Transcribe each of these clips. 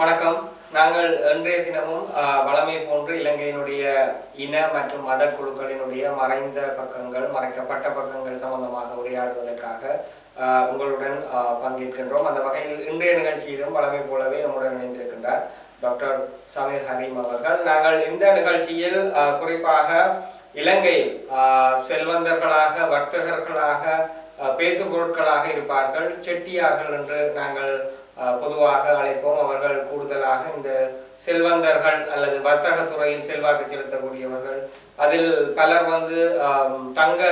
வணக்கம். நாங்கள் இன்றைய தினமும் ஆஹ், போன்று இலங்கையினுடைய இன மற்றும் மத குழுக்களினுடைய மறைந்த பக்கங்கள் மறைக்கப்பட்ட பக்கங்கள் சம்பந்தமாக உரையாடுவதற்காக உங்களுடன் பங்கேற்கின்றோம். அந்த வகையில் இன்றைய நிகழ்ச்சியிலும் வளமை போலவே நம்முடன் இணைந்திருக்கின்றார் டாக்டர் சமீர் ஹரீம் அவர்கள். நாங்கள் இந்த நிகழ்ச்சியில் குறிப்பாக இலங்கையில் செல்வந்தர்களாக வர்த்தகர்களாக பேசு பேசுபொருட்களாக இருப்பார்கள் செட்டியார்கள் என்று நாங்கள் பொதுவாக அழைப்போம். அவர்கள் கூடுதலாக இந்த செல்வந்தர்கள் அல்லது வர்த்தக துறையில் செல்வாக்கு செலுத்தக்கூடியவர்கள். அதில் பலர் வந்து தங்க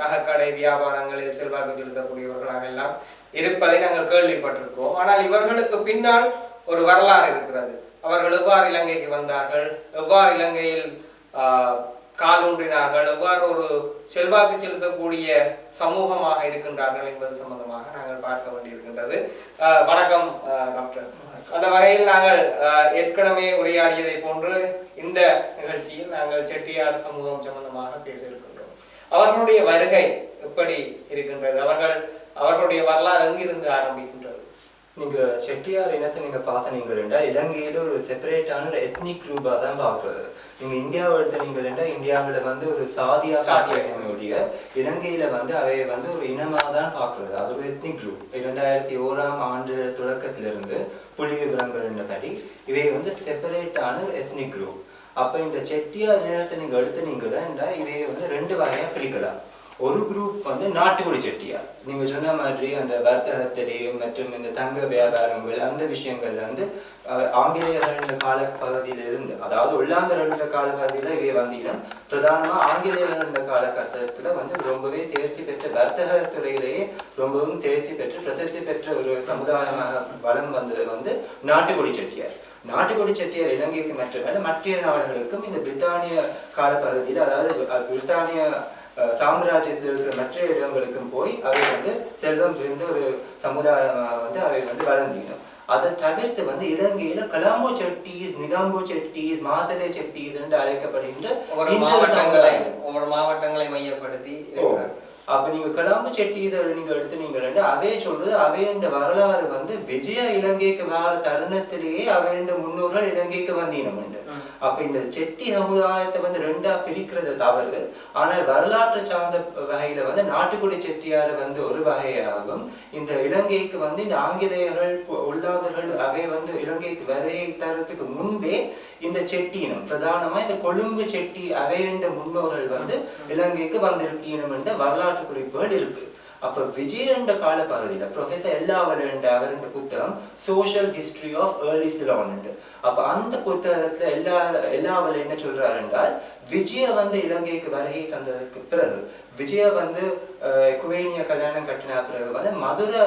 நகைக்கடை வியாபாரங்களில் செல்வாக்கு செலுத்தக்கூடியவர்களாக எல்லாம் இருப்பதை நாங்கள் கேள்விப்பட்டிருக்கிறோம். ஆனால் இவர்களுக்கு பின்னால் ஒரு வரலாறு இருக்கிறது. அவர்கள் எவ்வாறு இலங்கைக்கு வந்தார்கள்? எவ்வாறு இலங்கையில் ஆஹ், காலூன்றினார்கள் எவ்வாறு ஒரு செல்வாக்கு செலுத்தக்கூடிய சமூகமாக இருக்கின்றார்கள் என்பது சம்பந்தமாக நாங்கள் பார்க்க வேண்டியிருக்கின்றது. வணக்கம் டாக்டர். அந்த வகையில் நாங்கள் ஏற்கனவே உரையாடியதை போன்று இந்த நிகழ்ச்சியில் நாங்கள் செட்டியார் சமூகம் சம்பந்தமாக பேச இருக்கின்றோம் அவர்களுடைய வருகை எப்படி இருக்கின்றது? அவர்கள் அவர்களுடைய வரலாறு எங்கிருந்து ஆரம்பிக்கின்றது? நீங்க செட்டியார் இனத்தை நீங்க பார்த்தீங்கன்னா இலங்கையில ஒரு செப்பரேட்டான ஒரு எத்னிக் குரூப்பா தான் பாக்குறது நீங்க இந்தியாவை எடுத்தீங்கன்னா இந்தியாவுல வந்து ஒரு சாதியா சாதியா. சாதிய இலங்கையில வந்து அவை வந்து ஒரு இனமா தான் பாக்குறது அது ஒரு எத்னிக் குரூப் இரண்டாயிரத்தி ஓராம் ஆண்டு தொடக்கத்திலிருந்து புள்ளி விவரங்கள் படி இவை வந்து செப்பரேட்டான ஒரு எத்னிக் குரூப் அப்ப இந்த செட்டியார் இனத்தை நீங்க எடுத்துனீங்கன்னா இவை வந்து ரெண்டு வகையா பிரிக்கலாம். ஒரு குரூப் வந்து நாட்டுக்குடி செட்டியார். நீங்க சொன்ன மாதிரி அந்த வர்த்தகத்திலேயும் மற்றும் இந்த தங்க வியாபாரங்கள் அந்த விஷயங்கள்ல வந்து ஆங்கிலேயர்கள ஆங்கிலேயர்கள் கால இருந்து அதாவது உள்ளாந்தர்கள் கால இவை வந்தீங்கன்னா பிரதானமா ஆங்கிலேயர்கள காலகட்டத்துல வந்து ரொம்பவே தேர்ச்சி பெற்ற வர்த்தக துறையிலேயே ரொம்பவும் தேர்ச்சி பெற்று பிரசித்தி பெற்ற ஒரு சமுதாயமாக வளம் வந்தது வந்து நாட்டுக்குடி செட்டியார். நாட்டுக்குடி செட்டியார் இலங்கைக்கு மட்டுமல்ல மற்ற நாடுகளுக்கும் இந்த பிரித்தானிய காலப்பகுதியில் அதாவது பிரித்தானிய சாம்ராஜ்யத்தில் இருக்கிற மற்ற இடங்களுக்கும் போய் அவை வந்து செல்வம் புரிந்த ஒரு சமுதாயமாக வந்து அவை வந்து வளர்ந்தீங்க அதை தவிர்த்து வந்து இலங்கையில கலாம்போ செட்டிஸ் நிகாம்போ செட்டிஸ் மாதலை செட்டிஸ் என்று அழைக்கப்படுகின்ற ஒவ்வொரு மாவட்டங்களை மையப்படுத்தி. அப்ப நீங்க கலாம்பு செட்டி இதை நீங்க எடுத்துனீங்க அவே சொல்றது அவையண்ட வரலாறு வந்து விஜய இலங்கைக்கு வர தருணத்திலேயே அவையண்ட முன்னோர்கள் இலங்கைக்கு வந்தீனம் உண்டு ம். அப்ப இந்த செட்டி சமுதாயத்தை வந்து ரெண்டா பிரிக்கிறது தவறு. ஆனால் வரலாற்று சார்ந்த வகையில வந்து நாட்டுக்குடி செட்டியார் வந்து ஒரு வகையாகும். இந்த இலங்கைக்கு வந்து இந்த ஆங்கிலேயர்கள் உள்ளாந்தர்கள் அவை வந்து இலங்கைக்கு வருகை தரத்துக்கு முன்பே இந்த செட்டினம் பிரதானமா இந்த கொழும்பு செட்டி அவையண்ட முன்னோர்கள் வந்து இலங்கைக்கு வந்திருக்கீனம் என்ற வரலாற்று குறிப்புகள் இருக்கு. அப்ப விஜயண்ட கால பகுதியில ப்ரொஃபசர் எல்லாவரண்ட அவரண்ட புத்தகம் social history of early Ceylon அப்ப அந்த புத்தகத்துல எல்லா எல்லாவல என்ன சொல்றாரு என்றால் விஜய வந்து இலங்கைக்கு வருகை தந்ததுக்கு பிறகு விஜய வந்து குவேனிய கல்யாணம் கட்டின பிறகு வந்து மதுரை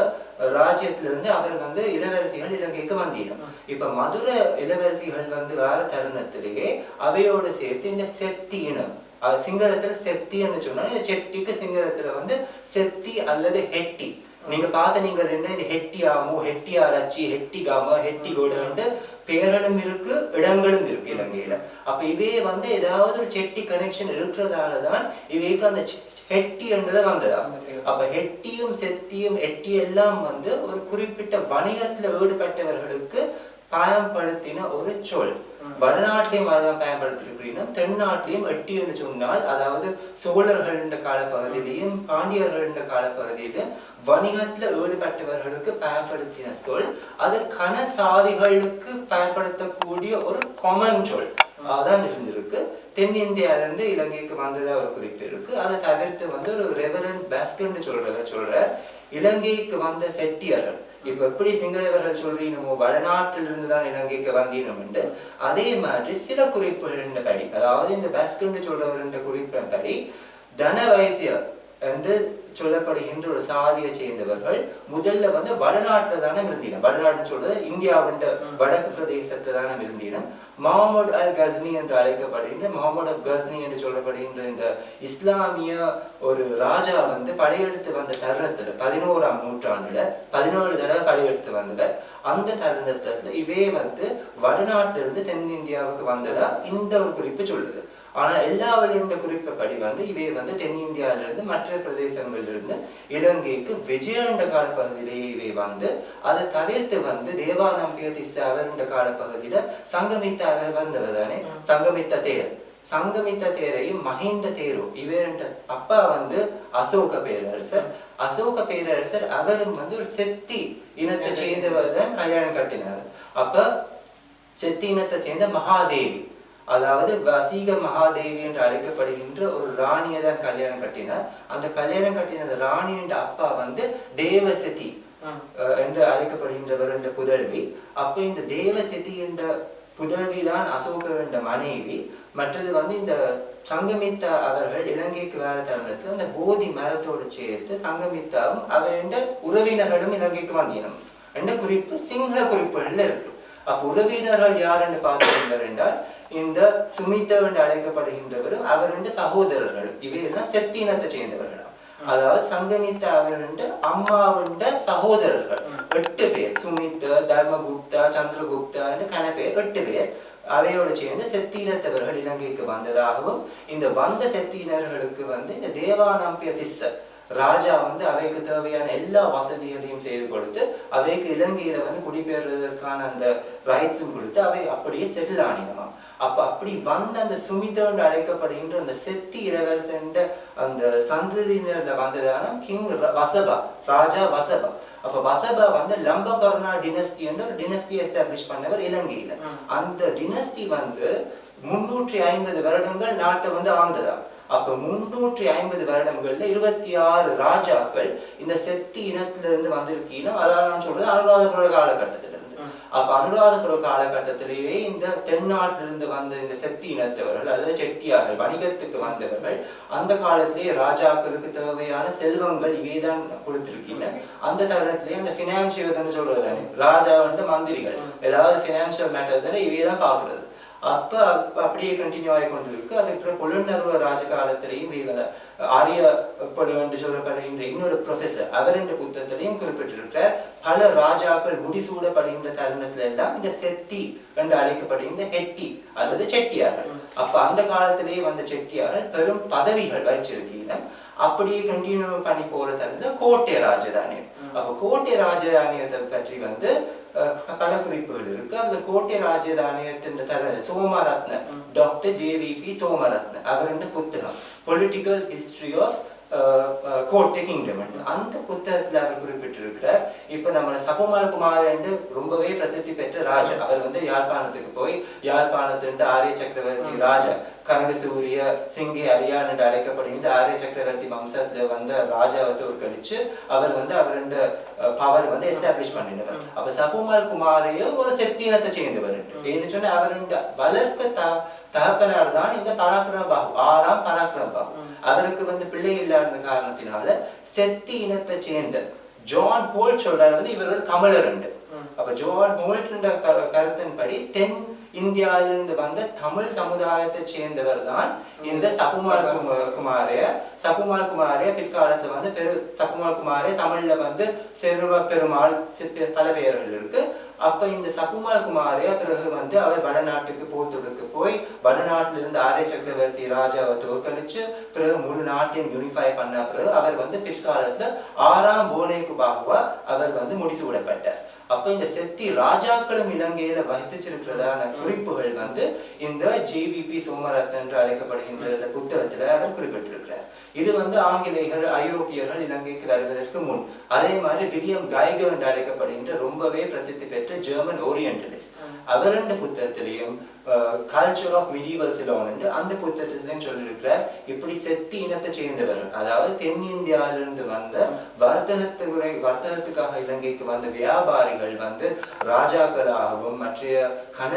ராஜ்யத்திலிருந்து அவர் வந்து இளவரசிகள் இலங்கைக்கு வந்தீங்க இப்ப மதுரை இளவரசிகள் வந்து வர தருணத்திலேயே அவையோடு சேர்த்து இந்த செத்தி இனம் சிங்களத்துல செப்தின்னு சொன்னா இந்த செட்டிக்கு சிங்களத்துல வந்து செத்தி அல்லது ஹெட்டி. நீங்க பார்த்த நீங்க என்ன இது ஹெட்டியாமோ ஹெட்டியாராச்சி ஹெட்டிகாமோ ஹெட்டிகோடு பேரலும் இருக்கு இடங்களும் இருக்கு இலங்கையில. அப்ப இவே வந்து ஏதாவது ஒரு செட்டி கனெக்ஷன் இருக்கிறதால தான் இவைக்கு அந்த ஹெட்டி என்றதை வந்ததா. அப்ப ஹெட்டியும் செத்தியும் எட்டி எல்லாம் வந்து ஒரு குறிப்பிட்ட வணிகத்துல ஈடுபட்டவர்களுக்கு பயன்படுத்தின ஒரு சொல். வடநாட்டிலையும் அதான் பயன்படுத்திருக்கிறீங்க தென்னாட்டிலையும் எட்டி என்று சொன்னால் அதாவது சோழர்கள் காலப்பகுதியிலையும் பாண்டியர்கள் காலப்பகுதியிலும் வணிகத்துல ஈடுபட்டவர்களுக்கு பயன்படுத்தின சொல். அது கன சாதிகளுக்கு பயன்படுத்தக்கூடிய ஒரு காமன் சொல். அதான் இருந்திருக்கு. தென்னிந்தியால இருந்து இலங்கைக்கு வந்ததா ஒரு குறிப்பு இருக்கு. அதை தவிர்த்து வந்து ஒரு ரெவரண்ட் பேஸ்கன்னு சொல்றவர் சொல்றார். இலங்கைக்கு வந்த செட்டியர்கள். இப்ப எப்படி சிங்களவர்கள் சொல்றீனமோ வடநாட்டில் இருந்து தான் இலங்கைக்கு வந்தீனம்ண்டு அதே மாதிரி சில குறிப்புகளின் படி அதாவது இந்த பேஸ்கன்னு சொல்றவர் குறிப்பின் படி தன வைத்தியம் என்று சொல்லப்படுகின்ற ஒரு சாதியை சேர்ந்தவர்கள் முதல்ல வந்து வடநாட்டுல தானே இருந்தீனம் வடநாடுன்னு சொல்றது இந்தியாவின் வடக்கு பிரதேசத்துல தானே இருந்தீனம் முகமது அல் கஸ்னி என்று அழைக்கப்படுகின்ற முகமது அல் கஸ்னி என்று சொல்லப்படுகின்ற இந்த இஸ்லாமிய ஒரு ராஜா வந்து படையெடுத்து வந்த தருணத்துல பதினோராம் நூற்றாண்டுல பதினோரு தடவை படையெடுத்து வந்தவர். அந்த தருணத்துல இவே வந்து வடநாட்டிலிருந்து தென்னிந்தியாவுக்கு வந்ததா? இந்த ஒரு குறிப்பு சொல்லுது. ஆனா எல்லாவர்களுடைய குறிப்பப்படி வந்து இவை வந்து தென்னிந்தியாவிலிருந்து மற்ற பிரதேசங்களிலிருந்து இலங்கைக்கு விஜயண்ட காலப்பகுதியிலேயே இவை வந்து அதை தவிர்த்து வந்து தேவானம்பிய திச அவருடைய காலப்பகுதியில சங்கமித்த அவர் வந்தவர் தானே? சங்கமித்த தேர். சங்கமித்த தேரையும் மஹிந்த தேரும் இவருடைய அப்பா வந்து அசோக பேரரசர். அசோக பேரரசர் அவரும் வந்து ஒரு செத்தி இனத்தை சேர்ந்தவர் தான் கல்யாணம் கட்டினார். அப்ப செத்தி இனத்தை சேர்ந்த மகாதேவி. அதாவது வசீக மகாதேவி என்று அழைக்கப்படுகின்ற ஒரு ராணியை தான் கல்யாணம் கட்டினார். அந்த கல்யாணம் கட்டின அந்த ராணியின் அப்பா வந்து தேவசதி என்று அழைக்கப்படுகின்றவர் என்ற புதல்வி. அப்ப இந்த தேவசதி என்ற புதல்வி தான் அசோகர் என்ற மனைவி. மற்றது வந்து இந்த சங்கமித்தா அவர்கள் இலங்கைக்கு வர தருணத்துல அந்த போதி மரத்தோடு சேர்த்து சங்கமித்தாவும் அவருடைய உறவினர்களும் இலங்கைக்கு வந்தினம் என்ற குறிப்பு சிங்கள குறிப்புகள்ல இருக்கு. அப்ப உறவினர்கள் யார் என்று பார்க்கிறீர்கள் என்றால் இந்த சுமிதா என்று அழைக்கப்படுகின்றவரும் அவருடைய சகோதரர்களும் இவையெல்லாம் செத்தினத்தை சேர்ந்தவர்களாம். அதாவது சங்கமித்த அவருடைய அம்மாவுண்ட சகோதரர்கள். எட்டு பேர். சுமித்த தர்மகுப்தா சந்திரகுப்தா கன பேர். எட்டு பேர். அவையோடு சேர்ந்து செத்தீனத்தவர்கள் இலங்கைக்கு வந்ததாகவும் இந்த வந்த செத்தீனர்களுக்கு வந்து இந்த தேவானம்பிய திஸ்ஸ ராஜா வந்து அவைக்கு தேவையான எல்லா வசதிகளையும் செய்து கொடுத்து அவைக்கு இலங்கையில வந்து குடிபெயர்வதற்கான அந்த ரைட்ஸும் கொடுத்து அவை அப்படியே செட்டில் ஆனினமாம் அப்ப அப்படி வந்த அந்த சுமிதோண்டு அழைக்கப்படுகின்ற அந்த செத்தி இளவரசன் அந்த சந்ததியினர்ல வந்ததான கிங் வசபா ராஜா வசபா. அப்ப வசபா வந்து லம்பகர்ணா டினஸ்டி என்ற ஒரு டினஸ்டி எஸ்டாப்ளிஷ் பண்ணவர் இலங்கையில. அந்த டினஸ்டி வந்து முன்னூற்றி ஐம்பது வருடங்கள் நாட்டை வந்து ஆண்டதா அப்ப முன்னூற்றி ஐம்பது வருடங்கள்ல இருபத்தி ஆறு ராஜாக்கள் இந்த செத்தி இனத்திலிருந்து வந்திருக்கீங்கன்னா அதான் நான் சொல்றது அனுராதபுர காலகட்டத்திலிருந்து அப்ப அனுராதபுர காலகட்டத்திலேயே இந்த தென்னாட்டிலிருந்து வந்த இந்த செத்தி இனத்தவர்கள் அதாவது செட்டியார்கள் வணிகத்துக்கு வந்தவர்கள் அந்த காலத்திலேயே ராஜாக்களுக்கு தேவையான செல்வங்கள் இவைதான் கொடுத்திருக்கீங்க அந்த தருணத்திலேயே அந்த பினான்சியல்ஸ் சொல்றது தானே ராஜா வந்து மந்திரிகள். ஏதாவது பினான்சியல் மேட்டர்ஸ்ல இவைதான் பாக்குறது அப்ப அப்ப அப்படியே கண்டினியூ ஆகி கொண்டிருக்கு. அதுக்கப்புறம் புலனர்வ ராஜ காலத்திலையும் இவங்க ஆரிய என்று சொல்லப்படுகின்ற இன்னொரு ப்ரொஃபசர் அவர் என்ற புத்தகத்திலையும் குறிப்பிட்டிருக்கிறார். பல ராஜாக்கள் முடிசூடப்படுகின்ற தருணத்துல எல்லாம் இந்த செத்தி என்று அழைக்கப்படுகின்ற ஹெட்டி அல்லது செட்டியார்கள். அப்ப அந்த காலத்திலேயே வந்த செட்டியார்கள் பெரும் பதவிகள் வச்சிருக்கீங்க அப்படியே கண்டினியூ பண்ணி போற தருணத்துல கோட்டை ராஜதானியம். அப்ப கோட்டை ராஜதானியத்தை பற்றி வந்து பல குறிப்புகள் இருக்கு. அந்த கோட்டை ராஜதானியத்தின் தர சோமரத்ன. Doctor JVP Somaratne. அவருடைய புத்தகம். Political history of Kotte kingdom அந்த புத்தகத்தில் அவர் குறிப்பிட்டிருக்கிறார் இப்ப நம்ம சபமால குமார் என்று ரொம்பவே பிரசித்தி பெற்ற ராஜா அவர் வந்து யாழ்ப்பாணத்துக்கு போய் யாழ்ப்பாணத்தின் ஆரிய சக்கரவர்த்தி ராஜா கனகசூரிய சிங்கி அரியான் என்று அழைக்கப்படுகின்ற ஆரிய சக்கரவர்த்தி வம்சத்துல வந்த ராஜாவை தோற்கடிச்சு அவர் வந்து அவருடைய பவர் வந்து எஸ்டாப்ளிஷ் பண்ணினவர். அப்ப சபுமல் குமாரையும் ஒரு செத்தினத்தை சேர்ந்தவர் ஏன்னு சொன்னால் அவருடைய வளர்க்க த தகப்பனார் தான் இந்த பராக்கிரம பாபு ஆறாம் பராக்கிரம பாபு அவருக்கு வந்து பிள்ளை இல்லாத காரணத்தினால செத்தி இனத்தை சேர்ந்த ஜான் ஹோல்ட் சொல்றாரு வந்து இவர் ஒரு தமிழர் அப்ப ஜான் ஹோல்ட் கருத்தின்படி தென் இந்தியாவிலிருந்து வந்த தமிழ் சமுதாயத்தை சேர்ந்தவர் தான் இந்த சகுமால் கும- குமாரே. சகுமால் குமாரே பிற்காலத்துல வந்து பெரு சகுமால் குமாரே தமிழ்ல வந்து செல்வ பெருமாள் பல பெயர்கள் இருக்கு. அப்ப இந்த சகுமால் குமாரே பிறகு வந்து அவர் வடநாட்டுக்கு போர்த்துடுக்கு போய் வடநாட்டில இருந்து ஆரிய சக்கரவர்த்தி ராஜாவை தோற்கடிச்சு பிறகு முழு நாட்டையும் யூனிஃபை பண்ண பிறகு அவர் வந்து பிற்காலத்துல ஆறாம் போனேக்கு பாகுவா அவர் வந்து முடிசூடப்பட்டார். அப்ப இந்த செத்தி ராஜாக்களும் இலங்கையில வசிச்சிருக்கிறதான குறிப்புகள் வந்து இந்த ஜேவிபி சோமரத் என்று அழைக்கப்படுகின்ற இந்த புத்தகத்துல அவர் குறிப்பிட்டிருக்கிறார். இது வந்து ஆங்கிலேயர்கள் ஐரோப்பியர்கள் இலங்கைக்கு வருவதற்கு முன். அதே மாதிரி வில்லியம் கைகர் என்று அழைக்கப்படுகின்ற ரொம்பவே பிரசித்தி பெற்ற ஜெர்மன் ஓரியன்டலிஸ்ட் அவருடைய புத்தகத்திலையும் கல்ச்சர் ஆஃப் மிடிவல் சிலோன்னு அந்த அந்த தான் சொல்லியிருக்கிற இப்படி செத்தி இனத்தை சேர்ந்தவர்கள் அதாவது தென்னிந்தியாவிலிருந்து வந்த வர்த்தகத்துறை வர்த்தகத்துக்காக இலங்கைக்கு வந்த வியாபாரிகள் வந்து ராஜாக்களாகவும் மற்ற கன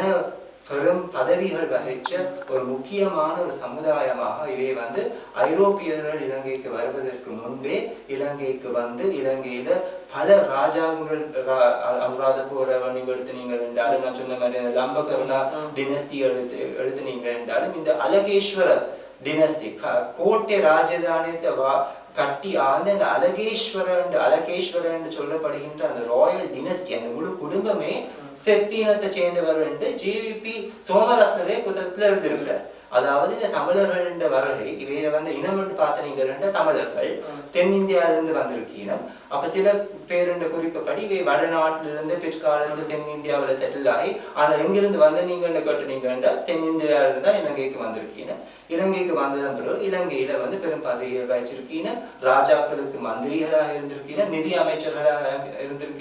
பெரும் பதவிகள் வகிச்ச ஒரு முக்கியமான ஒரு சமுதாயமாக இவை வந்து ஐரோப்பியர்கள் இலங்கைக்கு வருவதற்கு முன்பே இலங்கைக்கு வந்து இலங்கையில பல ராஜாங்கள் ரா- அ- அனுராதபுர வணிகம் எடுத்துனீங்க என்றாலும் நான் சொன்ன மாதிரி லம்பகர்ணா டினஸ்டி எடுத்து எடுத்துனீங்க என்றாலும் இந்த அலகேஸ்வர டினஸ்டி கோட்டை ராஜதானியத்தை வா கட்டி ஆழ்ந்த அந்த அலகேஸ்வரன் அலகேஸ்வரன் என்று சொல்லப்படுகின்ற அந்த ராயல் டினஸ்டி அந்த முழு குடும்பமே செத்தினத்தை சேர்ந்தவர் என்று ஜிவிபி சோமரத்னரே புத்தகத்துல எழுதியிருக்கிறார். அதாவது இந்த தமிழர்கள்ன்ற வருகை இவைய வந்து இனம் என்று பார்த்தீங்கன்னா தமிழர்கள் தென்னிந்தியாவிலிருந்து வந்திருக்கீனம். அப்ப சில பேருண்ட குறிப்பப்படி இவை வடநாட்டிலிருந்து பிற்காலிருந்து தென்னிந்தியாவில் செட்டில் ஆகி ஆனால் எங்கிருந்து வந்து நீங்க கேட்டுனீங்கன்னா தென்னிந்தியாவிலிருந்து தான் இலங்கைக்கு வந்திருக்கீங்க இலங்கைக்கு வந்ததன் பிறகு இலங்கையில வந்து பெரும் பதவிகள் வச்சிருக்கீங்க ராஜாக்களுக்கு மந்திரிகளாக இருந்திருக்கீங்க நிதி அமைச்சர்களாக இருந்திருக்கீங்க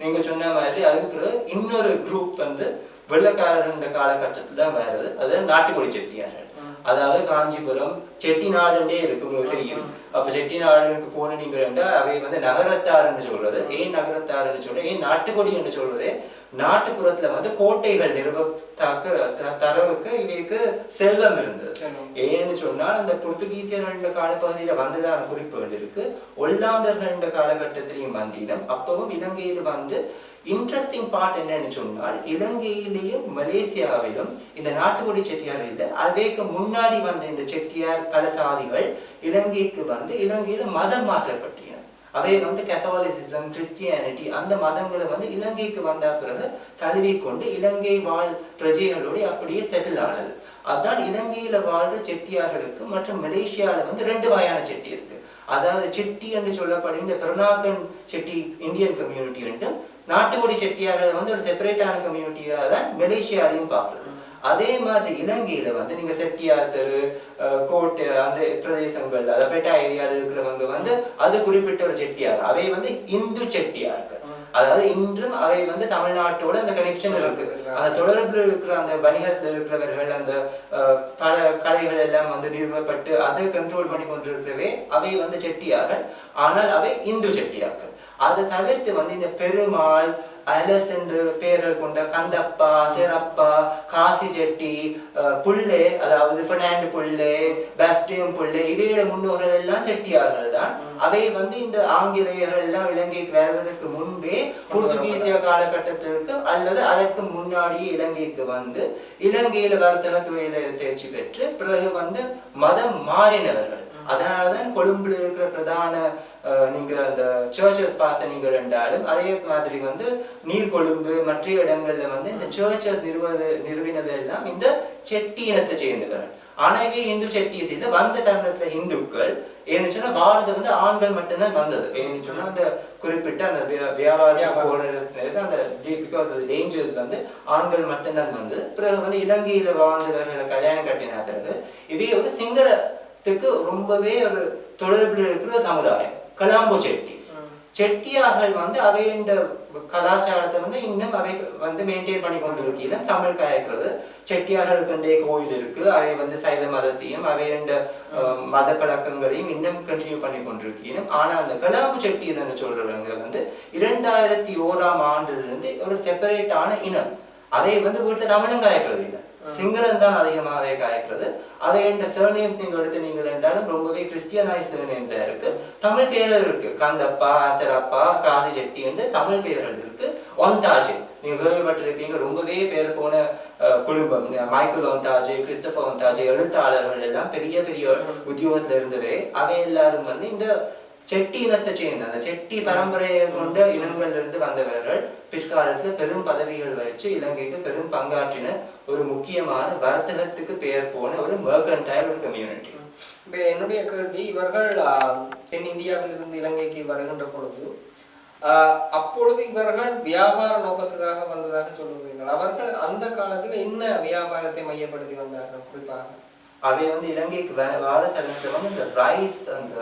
நீங்க சொன்ன மாதிரி அதுக்கு இன்னொரு குரூப் வந்து வெள்ளக்காரர்ன்ற காலகட்டத்தில் தான் வருது அது நாட்டுக்கொடி செட்டியார்கள் அதாவது காஞ்சிபுரம் செட்டிநாடுன்றே இருக்கு உங்களுக்கு தெரியும். அப்ப செட்டிநாடுக்கு போன நீங்க அவை வந்து நகரத்தார்னு சொல்றது. ஏன் நகரத்தார்னு சொல்றது? ஏன் நாட்டுக்கொடி என்று சொல்றது? நாட்டுப்புறத்துல வந்து கோட்டைகள் நிறுவத்தாக்க த- தரவுக்கு இவைக்கு செல்வம் இருந்தது. ஏன்னு சொன்னால் அந்த போர்த்துகீசியர்கள் காலப்பகுதியில வந்ததான குறிப்புகள் இருக்கு. ஒல்லாந்தர்கள் காலகட்டத்திலையும் வந்தீனம் அப்பவும் இலங்கையில் வந்து இன்ட்ரெஸ்டிங் பார்ட் என்னன்னு சொன்னால் இலங்கையிலேயும் மலேசியாவிலும் இந்த நாட்டுக்கொடி செட்டியார் இல்லை அதேக்கு முன்னாடி வந்த இந்த செட்டியார் கலசாதிகள் இலங்கைக்கு வந்து இலங்கையில மதம் மாற்றப்பட்டின அவை வந்து கத்தோலிசிசம் கிறிஸ்டியானிட்டி அந்த மதங்களை வந்து இலங்கைக்கு வந்தா பிறகு தழுவிக்கொண்டு இலங்கை வாழ் பிரஜைகளோடு அப்படியே செட்டில் ஆனது. அதான் இலங்கையில வாழ்ற செட்டியார்களுக்கு மற்றும் மலேசியால வந்து ரெண்டு வகையான செட்டி இருக்கு. அதாவது செட்டி என்று சொல்லப்படும் இந்த பிரணாகன் செட்டி இந்தியன் கம்யூனிட்டி என்றும் நாட்டுக்கோடி செட்டியார்கள் வந்து ஒரு செப்பரேட்டான கம்யூனிட்டியாக தான் மலேசியாலையும் பார்க்குறது. அதே மாதிரி இலங்கையில வந்து நீங்க செட்டியார் தெரு கோட்டை அந்த பிரதேசங்கள் அதை பெட்டா ஏரியாவில் இருக்கிறவங்க வந்து அது குறிப்பிட்ட ஒரு செட்டியார். அவை வந்து இந்து செட்டியார்கள். அதாவது இன்றும் அவை வந்து தமிழ்நாட்டோட அந்த கனெக்ஷன் இருக்கு. அந்த தொடர்புல இருக்கிற அந்த வணிகத்தில் இருக்கிறவர்கள் அந்த பல கடைகள் எல்லாம் வந்து நிறுவப்பட்டு அதை கண்ட்ரோல் பண்ணி கொண்டிருக்கிறவே அவை வந்து செட்டியார்கள். ஆனால் அவை இந்து செட்டியார்கள். அதை தவிர்த்து வந்து இந்த பெருமாள் அலஸ் என்று பெயர்கள் கொண்ட கந்தப்பா சேரப்பா காசி செட்டி அஹ், புள்ளே அதாவது பெர்னாண்டு புள்ளே பாஸ்டியம் புள்ளே இவையோட முன்னோர்கள் எல்லாம் செட்டியார்கள் தான். அவை வந்து இந்த ஆங்கிலேயர்கள் எல்லாம் இலங்கைக்கு வருவதற்கு முன்பே போர்த்துகீசிய காலகட்டத்திற்கு அல்லது அதற்கு முன்னாடியே இலங்கைக்கு வந்து இலங்கையில வர்த்தக துறையில தேர்ச்சி பெற்று பிறகு வந்து மதம் மாறினவர்கள். அதனாலதான் கொழும்புல இருக்கிற பிரதான நீங்க அந்த சர்ச்சஸ் பார்த்த நீங்க ரெண்டாலும் அதே மாதிரி வந்து நீர்கொழும்பு மற்ற இடங்கள்ல வந்து இந்த சர்ச்சஸ் நிறுவது நிறுவினது எல்லாம் இந்த செட்டி இனத்தை சேர்ந்தவர்கள். ஆனா இவை இந்து செட்டியை சேர்ந்து வந்த தருணத்துல இந்துக்கள் ஏன்னு சொன்னா வாழ்றது வந்து ஆண்கள் மட்டும்தான் வந்தது. ஏன்னு சொன்னா அந்த குறிப்பிட்ட அந்த வியா- வியாபாரம். போனது அந்த பிகாஸ் டேஞ்சர்ஸ் வந்து ஆண்கள் மட்டும்தான் வந்தது. பிறகு வந்து இலங்கையில வாழ்ந்தவர்களை கல்யாணம் கட்டின பிறகு இவை ஒரு சிங்களத்துக்கு ரொம்பவே ஒரு தொடர்பில் இருக்கிற சமுதாயம். கலாம்போ செட்டிஸ். செட்டியார்கள் வந்து அவையின் கலாச்சாரத்தை வந்து இன்னும் அவை வந்து மெயின்டைன் பண்ணி கொண்டு இருக்கீங்க தமிழ் கயக்கிறது. செட்டியார்களுக்கு கோயில் இருக்கு. அவை வந்து சைவ மதத்தையும் அவையின் மத பழக்கங்களையும் இன்னும் கண்டினியூ பண்ணி கொண்டிருக்கீங்க ஆனா அந்த கலாம்பு செட்டி சொல்றவங்க வந்து இரண்டாயிரத்தி ஓராம் ஆண்டிலிருந்து ஒரு செப்பரேட்டான இனம். அவை வந்து வீட்டுல தமிழும் காய்க்கிறது இல்லை. சிங்களம் தான் அதிகமாகவே காய்க்கிறது. அவை என்ற சர்நேம்ஸ் நீங்க எடுத்து நீங்க ரெண்டாலும் ரொம்பவே கிறிஸ்டியனைஸ் சர்நேம்ஸா இருக்கு. தமிழ் பேர்கள் இருக்கு. கந்தப்பா ஆசரப்பா காசி செட்டி என்று தமிழ் பேர்கள் இருக்கு. ஒந்தாஜி நீங்க கேள்விப்பட்டிருப்பீங்க ரொம்பவே பேர் போன குடும்பம். மைக்கேல் ஒந்தாஜி கிறிஸ்டபர் ஒந்தாஜி எழுத்தாளர்கள் எல்லாம் பெரிய பெரிய உத்தியோகத்துல இருந்தவே அவை எல்லாரும் வந்து இந்த செட்டி இனத்தை சேர்ந்த அந்த செட்டி பரம்பரையை கொண்ட இனங்கள்ல இருந்து வந்தவர்கள் பிற்காலத்துல பெரும் பதவிகள் வச்சு இலங்கைக்கு பெரும் பங்காற்றின ஒரு முக்கியமான வர்த்தகத்துக்கு பெயர் போன ஒரு மர்கன்டைல் ஒரு கம்யூனிட்டி இப்போ என்னுடைய கேள்வி இவர்கள் ஆஹ், தென்னிந்தியாவிலிருந்து இலங்கைக்கு வருகின்ற பொழுது அப்பொழுது இவர்கள் வியாபார நோக்கத்துக்காக வந்ததாக சொல்லுகிறீர்கள். அவர்கள் அந்த காலத்துல என்ன வியாபாரத்தை மையப்படுத்தி வந்தார்கள்? குறிப்பாக அவை வந்து இலங்கைக்கு வ- வார தருணத்துல வந்து இந்த ரைஸ் அந்த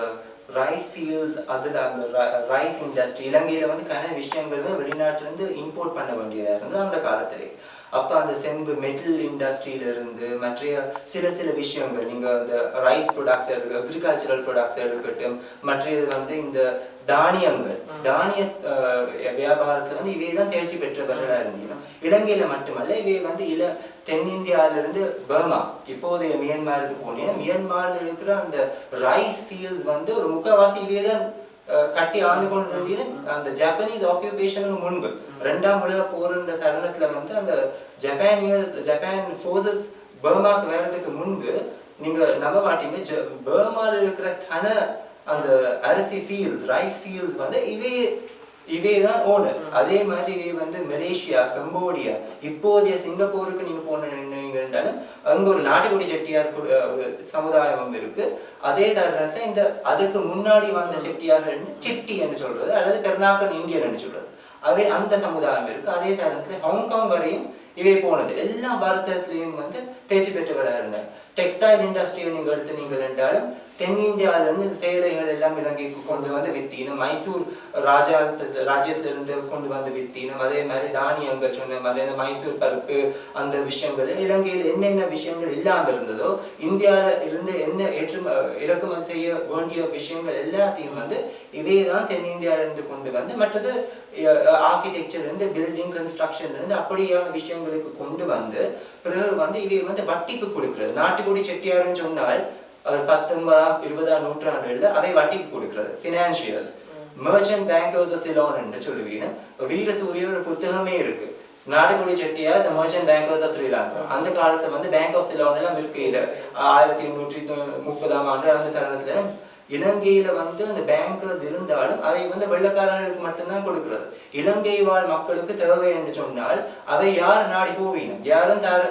ரைஸ் ஃபீல்ட்ஸ் அதுல அந்த ரைஸ் இண்டஸ்ட்ரி இலங்கையில வந்து கன விஷயங்கள் வந்து வெளிநாட்டுல இருந்து இம்போர்ட் பண்ண வேண்டியதா இருந்தது அந்த காலத்திலே. அப்ப அந்த செம்பு மெட்டல் இண்டஸ்ட்ரியில இருந்து மற்ற சில சில விஷயங்கள் நீங்க அந்த ரைஸ் ப்ராடக்ட்ஸ் அக்ரிகல்ச்சரல் ப்ராடக்ட்ஸ் எடுக்கட்டும் மற்றது வந்து இந்த தானியங்கள் தானிய வியாபாரத்துல வந்து இவை தான் தேர்ச்சி பெற்றவர்களா இருந்தீங்க. இலங்கையில மட்டுமல்ல இவை வந்து இல தென்னிந்தியாவிலிருந்து பர்மா இப்போதைய மியான்மருக்கு போனீங்கன்னா மியான்மர்ல இருக்கிற அந்த ரைஸ் ஃபீல்ட்ஸ் வந்து ஒரு முக்கால்வாசி இவே தான் கட்டி ஆண்டு கொண்டு இருந்தீங்கன்னா அந்த ஜப்பானீஸ் ஆக்குபேஷனுக்கு முன்பு. ரெண்டாம் உலக போருன்ற தருணத்துல வந்து அந்த ஜப்பானிய ஜப்பான் ஃபோர்ஸஸ் பர்மாக்கு வேறதுக்கு முன்பு நீங்க நம்ப மாட்டீங்க ஜ- பர்மாவில் இருக்கிற கன அந்த அரிசி ஃபீல்ஸ் ரைஸ் ஃபீல்ஸ் வந்து இவே இவே தான் ஓனர்ஸ் அதே மாதிரி இவை வந்து மலேசியா கம்போடியா இப்போதைய சிங்கப்பூருக்கு நீங்க போனீங்கன்றாலும் அங்க ஒரு நாட்டுக்குடி செட்டியார் கூட ஒரு சமுதாயமும் இருக்கு. அதே தருணத்துல இந்த அதுக்கு முன்னாடி வந்த செட்டியார்கள் சிட்டி என்று சொல்றது அல்லது பெருநாக்கன் இந்தியன் என்று சொல்றது. அவை அந்த சமுதாயம் இருக்கு. அதே தருணத்துல ஹாங்காங் வரையும் இவை போனது. எல்லா பாரதத்திலையும் வந்து தேர்ச்சி பெற்றவர்களாக இருந்தார். டெக்ஸ்டைல் இண்டஸ்ட்ரியை நீங்க எடுத்து நீங்கள் என்றாலும் தென்னிந்தியாவில இருந்து சேலைகள் எல்லாம் இலங்கைக்கு கொண்டு வந்து வித்தீனம். மைசூர் ராஜா ராஜ்யத்திலிருந்து கொண்டு வந்து வித்தீனம். அதே மாதிரி தானியங்கள் சொன்ன மாதிரி அந்த மைசூர் பருப்பு அந்த விஷயங்கள் இலங்கையில் என்னென்ன விஷயங்கள் இல்லாமல் இருந்ததோ இந்தியாவில இருந்து என்ன ஏற்றும இறக்குமதி செய்ய வேண்டிய விஷயங்கள் எல்லாத்தையும் வந்து இவே தான் தென்னிந்தியாவில இருந்து கொண்டு வந்து மற்றது ஆர்கிடெக்சர்லேருந்து பில்டிங் கன்ஸ்ட்ரக்ஷன்ல இருந்து அப்படியான விஷயங்களுக்கு கொண்டு வந்து பிறகு வந்து இவை வந்து வட்டிக்கு கொடுக்கிறது. நாட்டுக்குடி செட்டியாருன்னு சொன்னால் அது பத்தொன்பதாம் இருபதாம் நூற்றாண்டுல அவை வட்டிக்கு கொடுக்கிறது. ஃபினான்ஷியர்ஸ் மர்ச்சன்ட் பேங்கர்ஸ் சிலோன் என்று சொல்லுவீங்க. வீரசூரிய ஒரு புத்தகமே இருக்கு. நாட்டுக்குடி Chettiar the merchant bankers of Sri அந்த காலத்துல வந்து பேங்க் ஆஃப் சிலோன் எல்லாம் இருக்கு இது. ஆயிரத்தி எண்ணூற்றி முப்பதாம் ஆண்டு அந்த தருணத்துல இலங்கையில வந்து அந்த பேங்கர்ஸ் இருந்தாலும் அவை வந்து வெள்ளக்காரர்களுக்கு மட்டும்தான் கொடுக்கிறது. இலங்கை வாழ் மக்களுக்கு தேவை என்று சொன்னால் அவை யார் நாடி போவீனம் யாரும் தர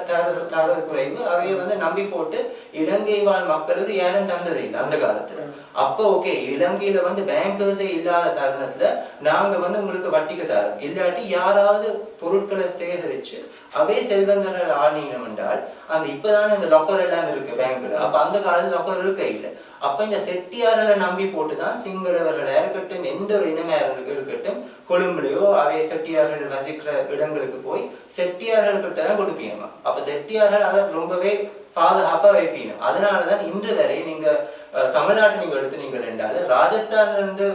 தர குறைவு அவையை வந்து நம்பி போட்டு இலங்கை வாழ் மக்களுக்கு யாரும் தந்தது இல்லை அந்த காலத்துல. அப்போ ஓகே இலங்கையில வந்து பேங்கர்ஸே இல்லாத தருணத்துல நாங்க வந்து உங்களுக்கு வட்டிக்கு தரோம். இல்லாட்டி யாராவது பொருட்களை சேகரிச்சு அவே செல்வந்தர்கள் ஆனீனம் என்றால் அந்த இப்பதானே இந்த லொக்கர் எல்லாம் இருக்கு பேங்க்ல அப்ப அந்த காலத்துல லொக்கர் இருக்க இல்லை. அப்ப இந்த செட்டியார்களை நம்பி போட்டுதான் சிங்களவர்களா இருக்கட்டும் எந்த ஒரு இனமா இருக்கட்டும் கொழும்புலயோ அவை செட்டியார்கள் வசிக்கிற இடங்களுக்கு போய் செட்டியார்கள் கிட்ட தான் கொடுப்பீங்கம்மா. அப்ப செட்டியார்கள் அதை ரொம்பவே பாதுகாப்பா வைப்பீங்க. அதனாலதான் இன்று வரை நீங்க அஹ், தமிழ்நாட்டை நீங்க எடுத்து நீங்கள் ராஜஸ்தான்ல இருந்து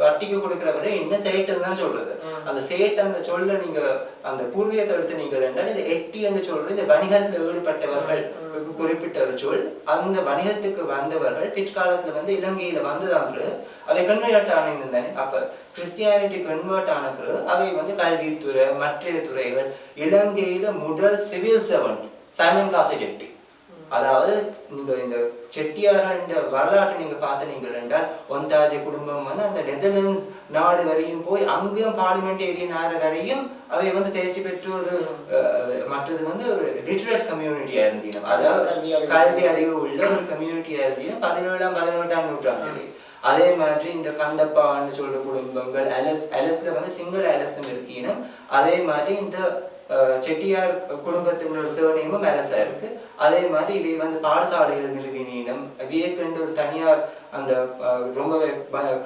வட்டிக்கு கொடுக்கிறவரை இன்னும் சேட்டுன்னு தான் சொல்றது. அந்த சேட் அந்த சொல்ல நீங்க அந்த பூர்வீகத்தை எடுத்து நீங்கள் என்றால் இந்த எட்டி என்று சொல்றது இந்த வணிகத்தில் ஈடுபட்டவர்கள். குறிப்பிட்ட ஒரு சொல். அந்த வணிகத்துக்கு வந்தவர்கள் பிற்காலத்துல வந்து இலங்கையில வந்ததான்று அவை கன்வெர்ட் ஆனது தானே. அப்ப கிறிஸ்டியானிட்டி கன்வெர்ட் ஆன பிறகு அவை வந்து கல்வித்துறை மற்ற துறைகள் இலங்கையில முதல் civil servant Simon Casie Chetty அதாவது நீங்க இந்த செட்டியார்கள் இந்த வரலாற்றை நீங்க பார்த்து நீங்கள் என்றால் ஒன்தாஜி குடும்பம் வந்து அந்த நெதர்லாண்ட்ஸ் நாடு வரையும் போய் அங்கேயும் பார்லிமெண்டேரியன் நாடு வரையும் அவை வந்து தேர்ச்சி பெற்று ஒரு மற்றது வந்து ஒரு லிட்ரேட் கம்யூனிட்டியா இருந்தீங்க அதாவது கல்வி அறிவு. உள்ள ஒரு கம்யூனிட்டியா இருந்தீங்க பதினேழாம் பதினெட்டாம் நூற்றாண்டு அதே மாதிரி இந்த கந்தப்பான்னு சொல்ற குடும்பங்கள் அலஸ் அலஸ்ல வந்து சிங்கள அலசும் இருக்கீனும் அதே மாதிரி இந்த செட்டியார் குடும்பத்தினோட சிவனையும் அலசா இருக்கு. அதே மாதிரி இவை வந்து பாடசாலைகள் நிறுவினும் வியக்கண்டு ஒரு தனியார் அந்த ரொம்பவே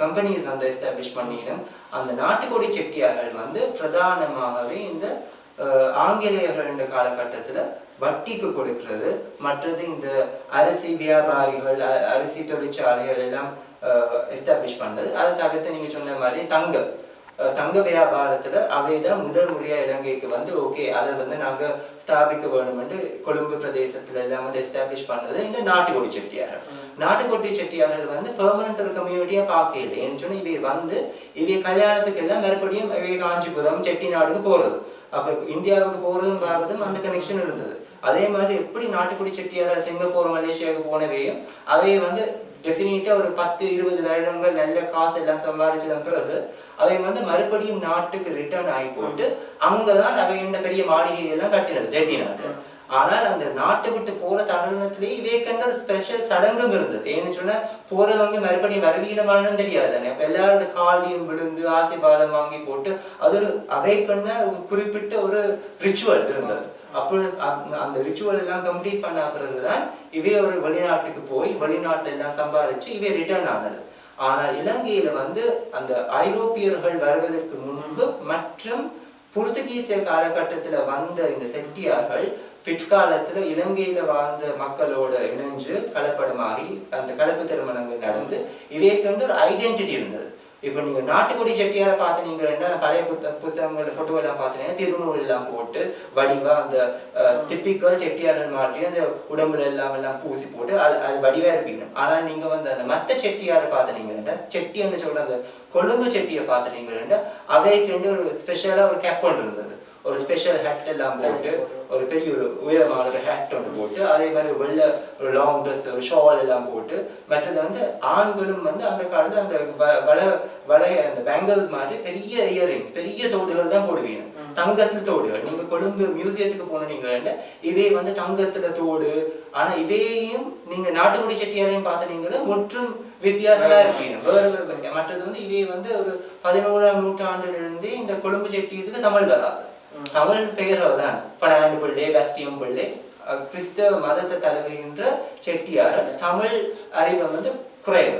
கம்பெனிஸ் வந்து எஸ்டாப்ளிஷ் பண்ணினும். அந்த நாட்டுக்கோடி செட்டியார்கள் வந்து பிரதானமாகவே இந்த ஆங்கிலேயர்கள் இந்த காலகட்டத்துல வட்டிக்கு கொடுக்கிறது. மற்றது இந்த அரிசி வியாபாரிகள் அரிசி தொழிற்சாலைகள் எல்லாம் எஸ்டாப்ளிஷ் பண்ணது. அதை தவிர்த்து நீங்க சொன்ன மாதிரி தங்கம். தங்க வியாபாரத்துல அவை தான் முதல் முறையா இலங்கைக்கு வந்து ஓகே அதை வந்து நாங்க ஸ்தாபிக்க வேணும்னு கொழும்பு பிரதேசத்துல எல்லாம் வந்து எஸ்டாப்ளிஷ் பண்ணது இந்த நாட்டுக்கோடி செட்டியார்கள். நாட்டுக்கோட்டை செட்டியார்கள் வந்து பெர்மனன்ட் ஒரு கம்யூனிட்டியா பார்க்கல ஏன்னு சொன்னா இவை வந்து இவை கல்யாணத்துக்கு எல்லாம் மறுபடியும் இவை காஞ்சிபுரம் செட்டிநாடுக்கு போறது. அப்ப இந்தியாவுக்கு போறதும் வர்றதும் அந்த கனெக்ஷன் இருந்தது. அதே மாதிரி எப்படி நாட்டுக்குடி செட்டியார் சிங்கப்பூர் மலேசியாவுக்கு போனவையும் அவை வந்து டெஃபினட்டா ஒரு பத்து இருபது வருடங்கள் நல்ல காசு எல்லாம் சம்பாதிச்சதன் பிறகு அவை வந்து மறுபடியும் நாட்டுக்கு ரிட்டர்ன் ஆகி போட்டு அங்கதான் அவை இந்த பெரிய மாளிகை எல்லாம் கட்டினது செட்டி நாட்டு ஆனால் அந்த நாட்டை விட்டு போற தருணத்திலேயே இவே ஒரு ஸ்பெஷல் சடங்கும் இருந்தது. ஏன்னு சொன்னா போறவங்க மறுபடியும் வரவீனமானு தெரியாது தானே. அப்ப எல்லாரோட காலையும் விழுந்து ஆசைபாதம் வாங்கி போட்டு அது ஒரு அவைக்கண்ண ஒரு குறிப்பிட்ட ஒரு ரிச்சுவல் இருந்தது. அப்போ அந்த- அந்த ரிச்சுவல் எல்லாம் கம்ப்ளீட் பண்ண பிறகுதான் இவே ஒரு வெளிநாட்டுக்கு போய் வெளிநாட்டுல எல்லாம் சம்பாதிச்சு இவை ரிட்டர்ன் ஆனது. ஆனால் இலங்கையில வந்து அந்த ஐரோப்பியர்கள் வருவதற்கு முன்பு மற்றும் புர்த்துகீசிய காலகட்டத்துல வந்த இந்த செட்டியார்கள் பிற்காலத்துல இலங்கையில வாழ்ந்த மக்களோட இணைஞ்சு கலப்படமாகி அந்த கலப்பு திருமணங்கள் நடந்து இவைக்கு ஒரு ஐடென்டிட்டி இருந்தது. இப்போ நீங்க நாட்டுக்குடி செட்டியாரை பார்த்துனீங்கன்னா பழைய புத்த புத்தகங்கள் ஃபோட்டோவெல்லாம் எல்லாம் பார்த்தீங்கன்னா திருநூல் எல்லாம் போட்டு வடிவாக அந்த டிப்பிக்கல் செட்டியாரன் மாற்றி அந்த உடம்புல எல்லாம் எல்லாம் பூசி போட்டு அது அது வடிவாக இருப்பீங்க. ஆனால் நீங்க வந்து அந்த மற்ற செட்டியாரை பார்த்தீங்கன்னா செட்டின்னு சொல்கிற அந்த கொழுங்கு செட்டியை பார்த்தீங்கன்னா அவைக்கு ஒரு ஸ்பெஷலாக ஒரு கேப்பன் ஒன்று இருந்தது. ஒரு ஸ்பெஷல் ஹேட் எல்லாம் போட்டு. ஒரு பெரிய ஒரு உயரமான ஒரு ஹேட் ஒன்று போட்டு அதே மாதிரி வெள்ளை ஒரு லாங் ட்ரெஸ் ஒரு ஷால் எல்லாம் போட்டு மற்றது வந்து ஆண்களும் வந்து அந்த காலத்துல அந்த வள வளைய அந்த பேங்கிள்ஸ் மாதிரி பெரிய இயரிங்ஸ் பெரிய தோடுகள் தான் போடுவீங்க. தங்கத்துல தோடுகள். நீங்க கொழும்பு மியூசியத்துக்கு போனீங்கன்னா இவே வந்து தங்கத்துல தோடு ஆனா இவையும் நீங்க நாட்டுக்குடி செட்டியாரையும் பார்த்தீங்கன்னா முற்றும் வித்தியாசமா இருப்பீங்க. வேற வேற மற்றது வந்து இவை வந்து ஒரு பதினோராம் நூற்றாண்டுல இருந்து இந்த கொழும்பு செட்டியத்துக்கு தமிழ் வராது தமிழ் பெயர்கள் தான் பன்னாண்டு பிள்ளை பேஸ்டியம் பிள்ளை கிறிஸ்தவ மதத்தை தழுவுகின்ற செட்டியார் தமிழ் அறிவை வந்து குறைவு.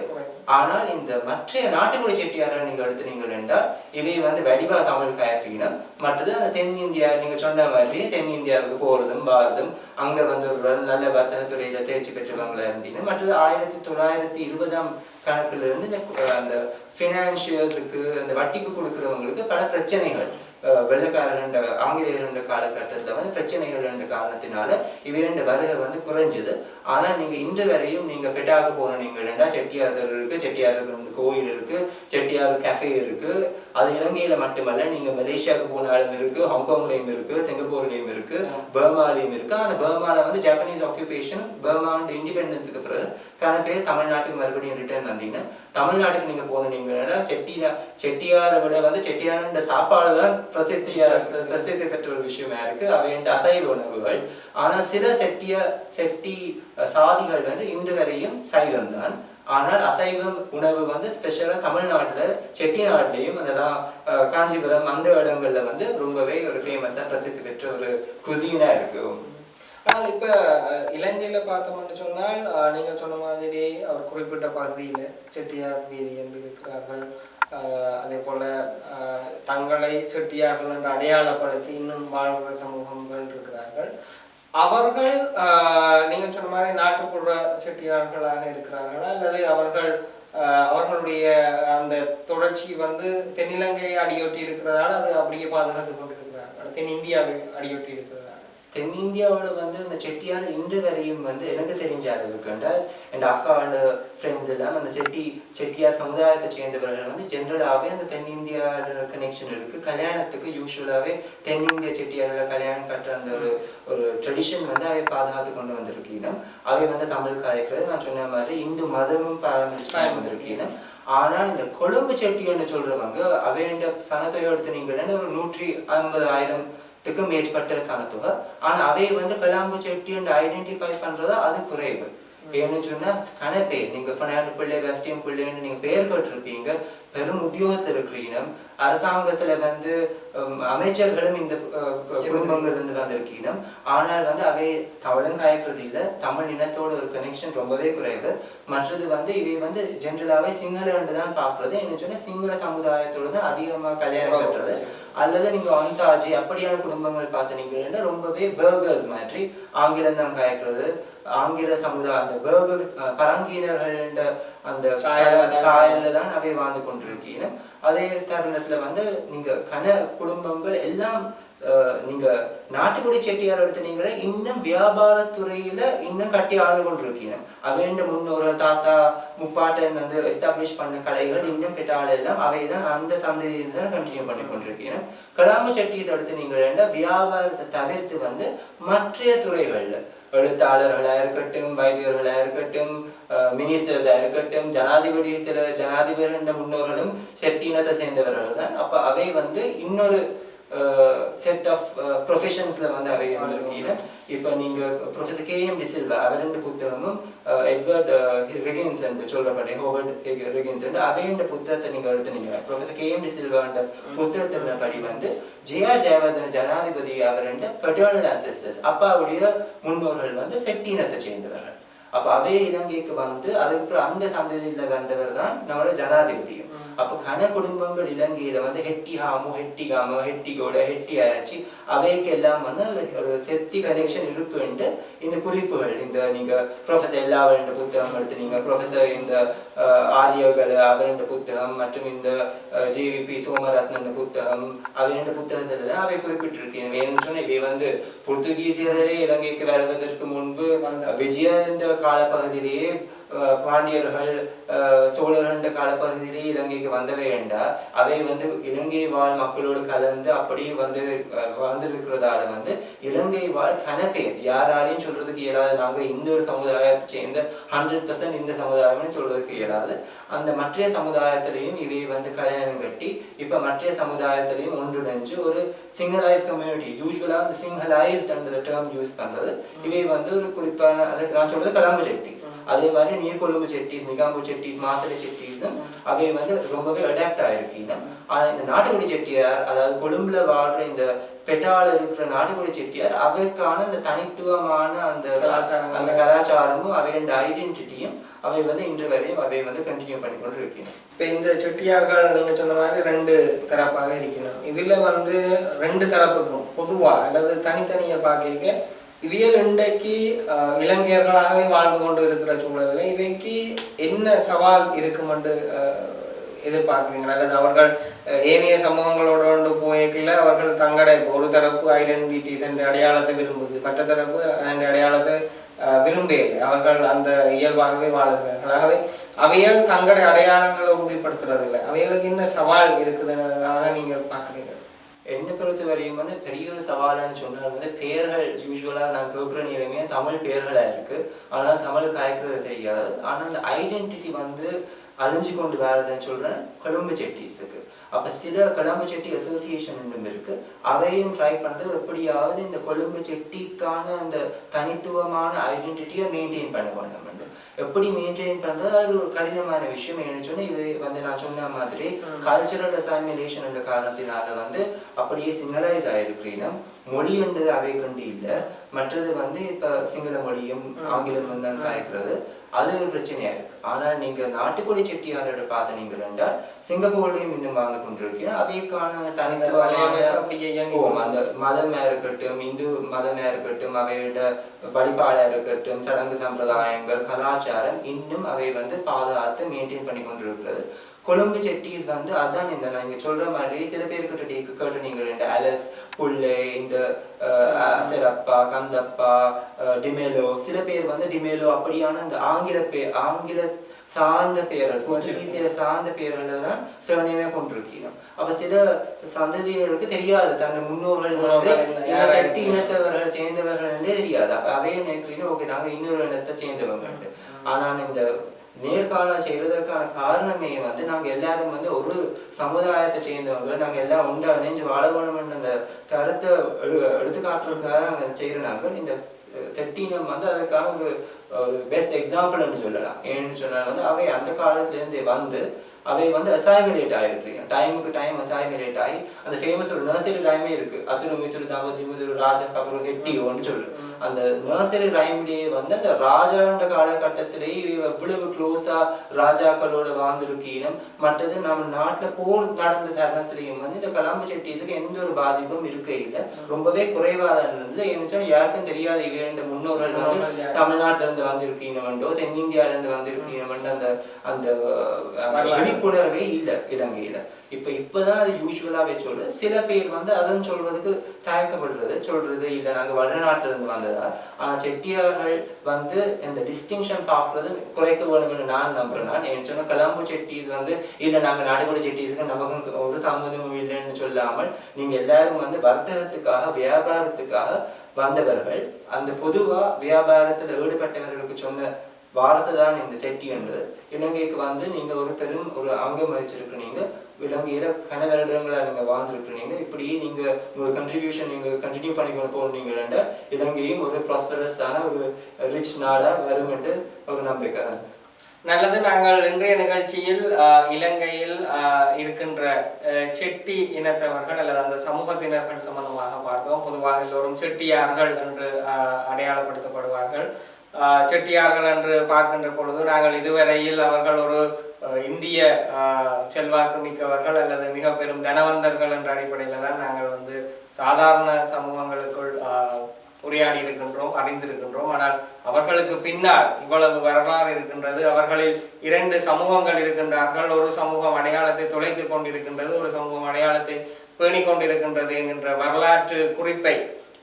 ஆனால் இந்த மற்ற நாட்டுக்குடி செட்டியாரை நீங்க எடுத்துனீங்க என்றால் இவை வந்து வடிவா தமிழ் கயப்பினம் மற்றது அந்த தென்னிந்தியா நீங்க சொன்ன மாதிரி தென்னிந்தியாவுக்கு போறதும் பாரதும் அங்க வந்து ஒரு நல்ல வர்த்தக துறையில தேர்ச்சி பெற்றவங்களா இருந்தீங்க மற்றது ஆயிரத்தி தொள்ளாயிரத்தி இருபதாம் கணக்குல இருந்து இந்த அந்த ஃபினான்சியர்ஸுக்கு அந்த வட்டிக்கு கொடுக்குறவங்களுக்கு பல பிரச்சனைகள். அஹ் வெள்ளைக்காரன் ஆங்கிலேயர் காலகட்டத்துல வந்து பிரச்சனைகள் ரெண்டு காரணத்தினால இவை ரெண்டு வருகை வந்து குறைஞ்சது. ஆனா நீங்க இன்று வரையும் நீங்க பெட்டாக போன நீங்க ரெண்டா செட்டியார் தெரு இருக்கு செட்டியார் ரெண்டு கோயில் இருக்கு செட்டியார் கஃபே இருக்கு. அது இலங்கையில மட்டுமல்ல நீங்க மலேசியாவுக்கு போனாலும் இருக்கு ஹாங்காங்லயும் இருக்கு சிங்கப்பூர்லயும் இருக்கு பர்மாலையும் இருக்கு. ஆனா பர்மால வந்து ஜப்பானீஸ் ஆக்குபேஷன் பர்மா இண்டிபெண்டன்ஸுக்கு பிறகு பல பேர் தமிழ்நாட்டுக்கு மறுபடியும் ரிட்டர்ன் வந்தீங்கன்னா தமிழ்நாட்டுக்கு நீங்க போனீங்கன்னா செட்டியா செட்டியாரை விட வந்து செட்டியாரன்ற சாப்பாடு தான் பிரசித்தியா பிரசித்தி பெற்ற ஒரு விஷயமா இருக்கு. அவையண்ட அசைவ உணவுகள். ஆனால் சில செட்டிய செட்டி சாதிகள் வந்து இன்று வரையும் சைவம் தான் ஆனால் அசைவம் உணவு வந்து ஸ்பெஷலா தமிழ்நாட்டுல செட்டிநாட்டிலையும் அதெல்லாம் காஞ்சிபுரம் அந்த இடங்களில் வந்து ரொம்பவே ஒரு ஃபேமஸாக பிரசித்தி பெற்ற ஒரு குசீனா இருக்கும் ஆனால் இப்ப இலங்கையில் இலங்கையில பார்த்தோம்னு சொன்னால் நீங்கள் சொன்ன மாதிரி அவர் குறிப்பிட்ட பகுதியில செட்டியார் வீதி என்று இருக்கிறார்கள் அதே போல அஹ், தங்களை செட்டியார்கள் என்று அடையாளப்படுத்தி இன்னும் வாழ்கிற சமூகங்கள் இருக்கிறார்கள். அவர்கள் நீங்கள் நீங்க சொன்ன மாதிரி நாட்டுப்புற செட்டியார்களாக இருக்கிறார்களா? அல்லது அவர்கள் அவர்களுடைய அந்த தொடர்ச்சி வந்து தென்னிலங்கையை அடியொட்டி இருக்கிறதால அது அப்படியே பாதுகாத்து கொண்டிருக்கிறார்கள்? தென்னிந்தியாவை அடியொட்டி இருக்கிறது தென்னிந்தியாவோட வந்து அந்த செட்டியார் இன்று வரையும் வந்து எனக்கு தெரிஞ்ச அளவுக்கு என்றால் என் அக்காவோட ஃப்ரெண்ட்ஸ் எல்லாம் அந்த செட்டி செட்டியார் சமுதாயத்தை சேர்ந்தவர்கள் வந்து ஜென்ரலாகவே அந்த தென்னிந்தியாவோட கனெக்ஷன் இருக்கு. கல்யாணத்துக்கு யூஸ்வலாகவே தென்னிந்திய செட்டியாரோட கல்யாணம் கட்டுற அந்த ஒரு ஒரு ட்ரெடிஷன் வந்து அவை பாதுகாத்து கொண்டு வந்திருக்கீங்க அவை வந்து தமிழ் கலைக்கிறது நான் சொன்ன மாதிரி இந்து மதமும் பாரம்பரியம். வந்திருக்கீங்க ஆனால் இந்த கொழும்பு செட்டின்னு சொல்றவங்க அவைண்ட சனத்தை எடுத்து நீங்கள் ஒரு நூற்றி ஐம்பது ஆயிரம் த்துக்கு மேற்பட்ட சனத்தொகை ஆனா அவை வந்து கலாம்பு செட்டி ஐடென்டிஃபை பண்றதா அது குறைவு. ஏன்னு சொன்னா கணப்பே நீங்க ஃபனாண்டு பிள்ளை வெஸ்டியம் பிள்ளைன்னு நீங்க பெயர் கேட்டிருப்பீங்க. பெரும் உத்தியோகத்தில் இருக்கிறீங்க அரசாங்கத்துல வந்து அமைச்சர்களும் இந்த அஹ், கு- குடும்பங்கள்ல இருந்து வந்திருக்கீங்க ஆனால் வந்து அவை தமிழும் காய்க்கிறது இல்ல. தமிழ் இனத்தோட ஒரு கனெக்ஷன் ரொம்பவே குறைவு. மற்றது வந்து இவை வந்து ஜென்ரலாவே சிங்களன்னு தான் பாக்குறது என்ன சொன்னா சிங்கள சமுதாயத்தோட தான் அதிகமா கல்யாணம் கட்டுறது. அல்லது நீங்க அந்தாஜி அப்படியான குடும்பங்கள் பார்த்தீங்கன்னா ரொம்பவே பர்கர்ஸ் மாதிரி ஆங்கிலம் தான் காய்க்கிறது ஆங்கில சமுதாயம் அந்த பர்கர் பரங்கீனர்கள்ன்ற அந்த சாயல்ல தான் அவை வாழ்ந்து கொண்டிருக்கீங்க அதே தருணத்துல வந்து நீங்க கன குடும்பங்கள் எல்லாம் நீங்க நாட்டுக்குடி செட்டியார் எடுத்துனீங்களே இன்னும் வியாபாரத்துறையில இன்னும் கட்டி ஆண்டு கொண்டிருக்கீங்க அவைண்ட முன்னோர்கள் தாத்தா முப்பாட்டன் வந்து எஸ்டாப்ளிஷ் பண்ண கடைகள் இன்னும் பெற்றாள் எல்லாம் அவை தான் அந்த சந்ததியில் தான் கண்டினியூ பண்ணி கொண்டிருக்கீங்க. கலாமு செட்டியத்தை எடுத்துனீங்கன்னா வியாபாரத்தை தவிர்த்து வந்து மற்ற துறைகள்ல எழுத்தாளர்களா இருக்கட்டும் வைத்தியர்களா இருக்கட்டும் மினிஸ்டர்ஸா இருக்கட்டும் ஜனாதிபதி சில ஜனாதிபதி முன்னோர்களும் செட்டினத்தை சேர்ந்தவர்கள் தான். அப்ப அவை வந்து இன்னொரு செட் ஆஃப் ப்ரொஃபஷன்ஸ்ல வந்து அவை வந்திருக்கீங்க இப்போ நீங்க ப்ரொஃபசர் கே எம் டிசில்வா அவர் ரெண்டு புத்தகமும் எட்வர்ட் ரிகின்ஸ் என்று சொல்றபடி ஹோவர்ட் ரிகின்ஸ் என்று அவைண்ட புத்தகத்தை நீங்க எடுத்துனீங்க. ப்ரொஃபசர் கே எம் டிசில்வாண்ட புத்தகத்தின் படி வந்து ஜெயா ஜெயவர்தன ஜனாதிபதி அவர் பெட்டர்னல் ancestors அப்பாவுடைய முன்னோர்கள் வந்து செட்டினத்தை சேர்ந்தவர்கள். அப்ப அவே இலங்கைக்கு வந்து அதுக்கப்புறம் அந்த சந்ததியில வந்தவர் தான் நம்மளோட ஜனாதிபதியும். அப்ப கன குடும்பங்கள் இலங்கையில வந்து ஹெட்டி ஹாமு ஹெட்டி காமு ஹெட்டி கோட ஹெட்டி அரைச்சி அவைக்கு எல்லாம் வந்து ஒரு செத்தி கனெக்ஷன் இருக்குன்ட்டு இந்த குறிப்புகள் இந்த நீங்க ப்ரொஃபசர் எல்லாவரண்ட புத்தகம் எடுத்து நீங்க ப்ரொஃபசர் இந்த ஆரியர்கள் அவரண்ட புத்தகம் மற்றும் இந்த ஜேவிபி சோமரத்னன் புத்தகம் அவரண்ட புத்தகத்துல அவை குறிப்பிட்டிருக்கேன் வேணும்னு சொன்னா இவை வந்து போர்த்துகீசியர்களே இலங்கைக்கு வருவதற்கு முன்பு விஜய இந்த காலப்பகுதியிலேயே பாண்டியர்கள் சோழர்கள் சோழர்கள் இலங்கை இலங்கைக்கு வந்தவை என்றா அவை வந்து இலங்கை வாழ் மக்களோடு கலந்து அப்படியே வந்து வாழ்ந்திருக்கிறதால வந்து இலங்கை வாழ் கன பேர் யாராலையும் சொல்றதுக்கு இயலாது. நாங்க இந்த ஒரு சமுதாயத்தை சேர்ந்த ஹண்ட்ரட் பர்சன்ட் இந்த சமுதாயம்னு சொல்றதுக்கு இயலாது. அந்த மற்ற சமுதாயத்திலையும் இவை வந்து கல்யாணம் கட்டி இப்ப மற்ற சமுதாயத்திலையும் ஒன்றிணைஞ்சு ஒரு சிங்கலைஸ் கம்யூனிட்டி யூஸ்வலா அந்த சிங்கலைஸ்ட் அந்த டேர்ம் யூஸ் பண்றது. இவை வந்து ஒரு குறிப்பான அது நான் சொல்றது கலம்பு செட்டிஸ். அதே மாதிரி நீர்கொழும்பு செட்டிஸ் நிகாம்பு செட்டிஸ் மாத்தளை செட்டிஸ் அவை வந்து ரொம்பவே அடாப்ட் ஆயிருக்கீங்க ஆனா இந்த நாட்டுக்குடி செட்டியார் அதாவது கொழும்புல வாழ்ற இந்த பெட்டால இருக்கிற நாட்டுக்குடி செட்டியார் அவைக்கான அந்த தனித்துவமான அந்த. அந்த கலாச்சாரமும் அவையோட ஐடென்டிட்டியும் அவை வந்து இன்று வரையும் அவை வந்து கண்டினியூ பண்ணி கொண்டு இருக்கீங்க இப்ப இந்த செட்டியார்கள் நீங்க சொன்ன மாதிரி ரெண்டு தரப்பாக இருக்கணும் இதுல வந்து ரெண்டு தரப்புக்கும் பொதுவா அல்லது தனித்தனியா பார்க்க இவியல் இன்றைக்கு ஆஹ், இலங்கையர்களாகவே வாழ்ந்து கொண்டு இருக்கிற சூழலில் இவைக்கு என்ன சவால் இருக்கும் என்று எதிர்பார்க்குறீங்களா? அல்லது அவர்கள் ஏனைய சமூகங்களோட கொண்டு போய்க்குள்ள அவர்கள் தங்கட ஒரு தரப்பு ஐடென்டிட்டி தன் அடையாளத்தை விரும்புது மற்ற தரப்பு அதன் அடையாளத்தை அஹ், விரும்பவில்லை அவர்கள் அந்த இயல்பாகவே வாழ்கிறார்கள். ஆகவே அவையால் தங்களுடைய அடையாளங்களை உறுதிப்படுத்துறதில்லை. அவைகளுக்கு என்ன சவால் இருக்குதுன்னு நீங்கள் பார்க்குறீங்க என்னை பொறுத்த வரையும் வந்து பெரிய ஒரு சவால்னு சொன்னால் வந்து பெயர்கள் யூஸ்வலாக நான் கேட்குற நேரமே தமிழ் பெயர்களாக இருக்கு. ஆனால் தமிழ் காய்க்கிறது தெரியாது. ஆனால் அந்த ஐடென்டிட்டி வந்து அழிஞ்சு கொண்டு வரதுன்னு சொல்றேன் கொழும்பு செட்டிஸுக்கு. அப்போ சில கொழம்பு செட்டி அசோசியேஷன் இருக்கு. அவையும் ட்ரை பண்ணுறது எப்படியாவது இந்த கொழும்பு செட்டிக்கான அந்த தனித்துவமான ஐடென்டிட்டியை மெயின்டைன் பண்ண வேண்டும் எப்படி மெயின்டைன் பண்றது அது ஒரு கடினமான விஷயம். என்ன சொன்னா இது வந்து நான் சொன்ன மாதிரி கல்ச்சரல் அசைமிலேஷன் என்ற காரணத்தினால வந்து அப்படியே சிங்களரைஸ் ஆயிருக்கிறீங்க மொழி என்றது அவை கொண்டு இல்லை. மற்றது வந்து இப்ப சிங்கள மொழியும் ஆங்கிலம் வந்து காய்க்கிறது. அது ஒரு பிரச்சனையா இருக்கு. ஆனால் நீங்க நாட்டுக்கொடி செட்டியாரோட பார்த்தீங்க என்றால் சிங்கப்பூர்லயும் இன்னும் வாழ்ந்து கொண்டிருக்கீங்க அவைக்கான தனித்துவமான அந்த மதமா இருக்கட்டும் இந்து மதமா இருக்கட்டும் அவையோட வழிபாடா இருக்கட்டும் சடங்கு சம்பிரதாயங்கள் கலாச்சாரம் இன்னும் அவை வந்து பாதுகாத்து மெயின்டைன் பண்ணி கொண்டிருக்கிறது. கொழும்பு செட்டிஸ் வந்து அதான் இந்த நான் இங்க சொல்ற மாதிரி சில பேர்கிட்ட டேக்கு கேட்டு நீங்க ரெண்டு அலஸ் புல்லை இந்த அசரப்பா கந்தப்பா டிமெலோ சில பேர் வந்து டிமெலோ அப்படியான இந்த ஆங்கில பேர் ஆங்கில சார்ந்த பேர்கள் போர்ச்சுகீசிய சார்ந்த பேர்கள் தான் சிறனையுமே கொண்டிருக்கீங்க. அப்ப சில சந்ததியினருக்கு தெரியாது. தன் முன்னோர்கள் வந்து சக்தி இனத்தவர்கள் சேர்ந்தவர்கள் தெரியாது. அப்ப அவைய நினைக்கிறீங்க ஓகே நாங்க இன்னொரு இனத்தை சேர்ந்தவங்க ஆனால் இந்த நேர்காணல் செய்யறதற்கான காரணமே வந்து நாங்க எல்லாரும் வந்து ஒரு சமுதாயத்தை சேர்ந்தவங்க. நாங்க எல்லாம் உண்டா இணைஞ்சு வாழ அந்த கருத்தை எடுத்துக்காட்டுறதுக்காக நாங்கள் காட்டுறதுக்காக நாங்கள் இந்த செட்டினம் வந்து அதற்கான ஒரு ஒரு பெஸ்ட் எக்ஸாம்பிள்னு சொல்லலாம். ஏன்னு சொன்னா வந்து அவை அந்த காலத்துல இருந்து வந்து அவை வந்து அசைமிலேட் ஆயிருக்கு. டைமுக்கு டைம் அசைமிலேட் ஆகி அந்த ஃபேமஸ் ஒரு நர்சரி டைமே இருக்கு. அத்துரு மித்துரு தம்பதி மிதுரு ராஜா கபரு ஹெட்டியோன்னு சொல்லு. அந்த நர்சரி ரைம்லயே வந்து அந்த ராஜாண்ட காலகட்டத்திலேயே எவ்வளவு க்ளோஸா ராஜாக்களோட வாழ்ந்திருக்கீனும் மற்றது நம்ம நாட்டுல போர் நடந்த தருணத்திலையும் வந்து இந்த கலாம்பு செட்டிஸுக்கு எந்த ஒரு பாதிப்பும் இருக்க இல்லை ரொம்பவே குறைவாக இருந்தது ஏன்னு யாருக்கும் தெரியாது இவ ரெண்டு முன்னோர்கள் வந்து? தமிழ்நாட்டுல இருந்து வந்திருக்கீனவண்டோ தென்னிந்தியால இருந்து வந்திருக்கீனவண்டோ அந்த அந்த. விழிப்புணர்வே இல்லை இலங்கையில இப்ப இப்பதான் அது யூஸ்வலாகவே சொல்லு சில பேர் வந்து அதுன்னு சொல்றதுக்கு தயக்கப்படுறது. சொல்றது இல்ல நாங்க வடநாட்டிலிருந்து வந்ததா? ஆனா செட்டியார்கள் வந்து இந்த டிஸ்டிங்ஷன் பார்க்கறது குறைக்க வேணும்னு நான் நம்புறேன். நான் ஏன்னு சொன்னா கலாம்பு செட்டிஸ் வந்து இல்ல நாங்க நாடுகோட செட்டிஸ்க்கு நமக்கு ஒரு சம்மந்தமும் இல்லைன்னு சொல்லாமல் நீங்க எல்லாரும் வந்து வர்த்தகத்துக்காக வியாபாரத்துக்காக வந்தவர்கள் அந்த பொதுவா வியாபாரத்துல ஈடுபட்டவர்களுக்கு சொன்ன வாரத்தை தான் இந்த செட்டி என்றது இலங்கைக்கு வந்து நீங்க ஒரு பெரும் ஒரு அங்கம் வச்சிருக்கிறீங்க. இலங்கையில கன வருடங்களா நீங்க வாழ்ந்துருக்கிறீங்க. இப்படியே நீங்க உங்க கண்ட்ரிபியூஷன் நீங்க கண்டினியூ பண்ணிக்கொண்டு போனீங்கன்னா இலங்கையும் ஒரு ப்ராஸ்பரஸான ஒரு ரிச் நாடாக வரும் என்று ஒரு நம்பிக்கை. தான் நல்லது நாங்கள் இன்றைய நிகழ்ச்சியில் ஆஹ், இலங்கையில் ஆஹ், இருக்கின்ற செட்டி இனத்தவர்கள் அல்லது அந்த சமூகத்தினர்கள் சம்பந்தமாக பார்த்தோம் பொதுவாக எல்லோரும் செட்டியார்கள் என்று அடையாளப்படுத்தப்படுவார்கள். செட்டியார்கள் என்று பார்க்கின்ற பொழுது நாங்கள் இதுவரையில் அவர்கள் ஒரு இந்திய ஆஹ், செல்வாக்கு மிக்கவர்கள் அல்லது மிக பெரும் தனவந்தர்கள் என்ற அடிப்படையில் தான் நாங்கள் வந்து சாதாரண சமூகங்களுக்குள் ஆஹ், உரையாடி இருக்கின்றோம் அறிந்திருக்கின்றோம். ஆனால் அவர்களுக்கு பின்னால் இவ்வளவு வரலாறு இருக்கின்றது. அவர்களில் இரண்டு சமூகங்கள் இருக்கின்றார்கள். ஒரு சமூகம் அடையாளத்தை தொலைத்து கொண்டிருக்கின்றது ஒரு சமூகம் அடையாளத்தை பேணிக் கொண்டிருக்கின்றது என்கின்ற வரலாற்று குறிப்பை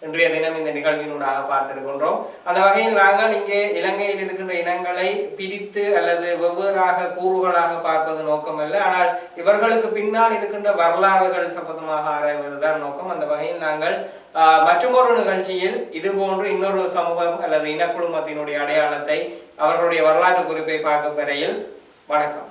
இன்றைய தினம் இந்த நிகழ்வினூடாக பார்த்திருக்கின்றோம். அந்த வகையில் நாங்கள் இங்கே இலங்கையில் இருக்கின்ற இனங்களை பிரித்து அல்லது வெவ்வேறாக கூறுகளாக பார்ப்பது நோக்கம் அல்ல ஆனால் இவர்களுக்கு பின்னால் இருக்கின்ற வரலாறுகள் சம்பந்தமாக ஆராய்வதுதான் நோக்கம். அந்த வகையில் நாங்கள் மற்றொரு மற்றுமொரு நிகழ்ச்சியில் இது போன்று இன்னொரு சமூகம் அல்லது இனக்குழுமத்தினுடைய அடையாளத்தை அவர்களுடைய வரலாற்று குறிப்பை பார்க்கும் வரையில் வணக்கம்.